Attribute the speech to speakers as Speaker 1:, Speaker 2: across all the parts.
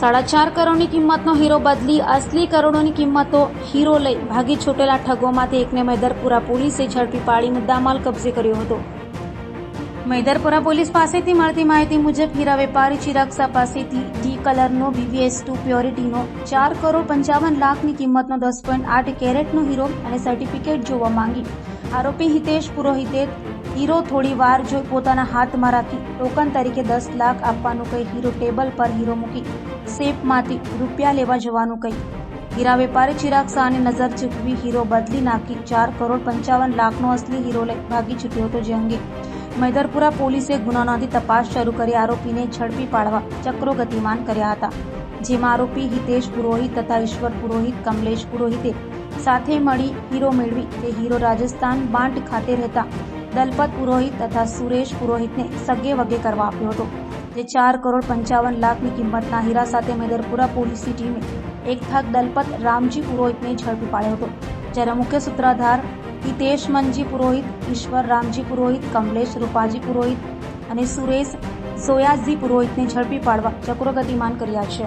Speaker 1: સાડા ચાર કરોડની કિંમતનો હીરો બદલી અસલી કરોડોની કિંમતો હીરો લઈ ભાગી છૂટેલા ઠગોમાંથી એકને મૈદરપુરા પોલીસે ઝડપી પાડી મુદ્દામાલ કબજે કર્યો હતો. મૈદરપુરા પોલીસ પાસેથી મળતી માહિતી મુજબ હીરા વેપારી ચિરાક્ષા પાસેથી ડી કલરનો બીવીએસ ટુ પ્યોરિટીનો ચાર કરોડ પંચાવન લાખની કિંમતનો દસ પોઈન્ટ આઠ કેરેટનો હીરો અને સર્ટિફિકેટ જોવા માંગી. આરોપી હિતેશ પુરોહિતે હીરો થોડી વાર જોઈ પોતાના હાથમાં રાખી ટોકન તરીકે દસ લાખ આપવાનું કહી હીરો ટેબલ પર હીરો મૂકી સેફમાંથી રૂપિયા લેવા જવાનું કહી. હીરા વેપારી ચિરાગ શાહને નજર ચૂકવી હીરો બદલી નાખી ચાર કરોડ પંચાવન લાખનો અસલી હીરો લઈ ભાગી છૂટ્યો હતો જે અંગે. મૈદરપુરા પોલીસે ગુનો નોંધી તપાસ શરૂ કરી આરોપીને ઝડપી પાડવા ચક્રો ગતિમાન કર્યા હતા, જેમાં આરોપી હિતેશ પુરોહિત તથા ઈશ્વર પુરોહિત, કમલેશ પુરોહિતે સાથે મળી હીરો મેળવી તે હીરો રાજસ્થાન બાંટ ખાતે રહેતા દલપત પુરોહિત તથા સુરેશ પુરોહિતને સગે વગે કરવા આપ્યો હતો, જે ચાર કરોડ પંચાવન લાખની કિંમતના હીરા સાથે મેદરપુરા પોલીસની ટીમે એક થાક દલપત રામજી પુરોહિતને ઝડપી પાડ્યો હતો, જ્યારે મુખ્ય સૂત્રાધાર હિતેશ મનજી પુરોહિત, ઈશ્વર રામજી પુરોહિત, કમલેશ રૂપાજી પુરોહિત અને સુરેશ સોયાજી પુરોહિતને ઝડપી પાડવા ચક્રો ગતિમાન કર્યા છે.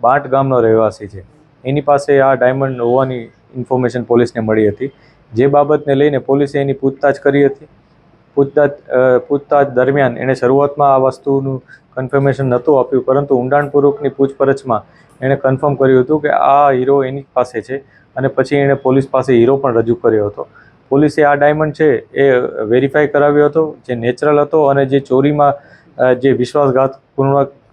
Speaker 2: બાંટ ગામનો રહેવાસી છે. એની પાસે આ ડાયમંડ હોવાની ઇન્ફોર્મેશન પોલીસને મળી હતી. જે બાબતને લઈને પોલીસે એની પૂછતાછ કરી હતી. પૂછતાછ પૂછતાછ દરમિયાન એણે શરૂઆતમાં આ વસ્તુનું કન્ફર્મેશન નહોતું આપ્યું, પરંતુ ઊંડાણપૂર્વકની પૂછપરછમાં એણે કન્ફર્મ કર્યું હતું કે આ હીરો એની પાસે છે અને પછી એણે પોલીસ પાસે હીરો પણ રજૂ કર્યો હતો. પોલીસે આ ડાયમંડ છે એ વેરીફાઈ કરાવ્યો હતો, જે નેચરલ હતો અને જે ચોરીમાં જે જે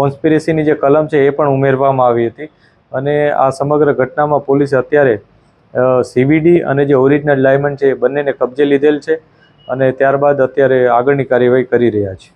Speaker 2: કોન્સ્પિરેસીની જે કલમ છે એ પણ ઉમેરવામાં આવી હતી. અને આ સમગ્ર ઘટનામાં પોલીસે અત્યારે સીવીડી અને જે ઓરિજિનલ ડાયમંડ છે એ બંનેને કબજે લીધેલ છે અને ત્યારબાદ અત્યારે આગળની કાર્યવાહી કરી રહ્યા છે.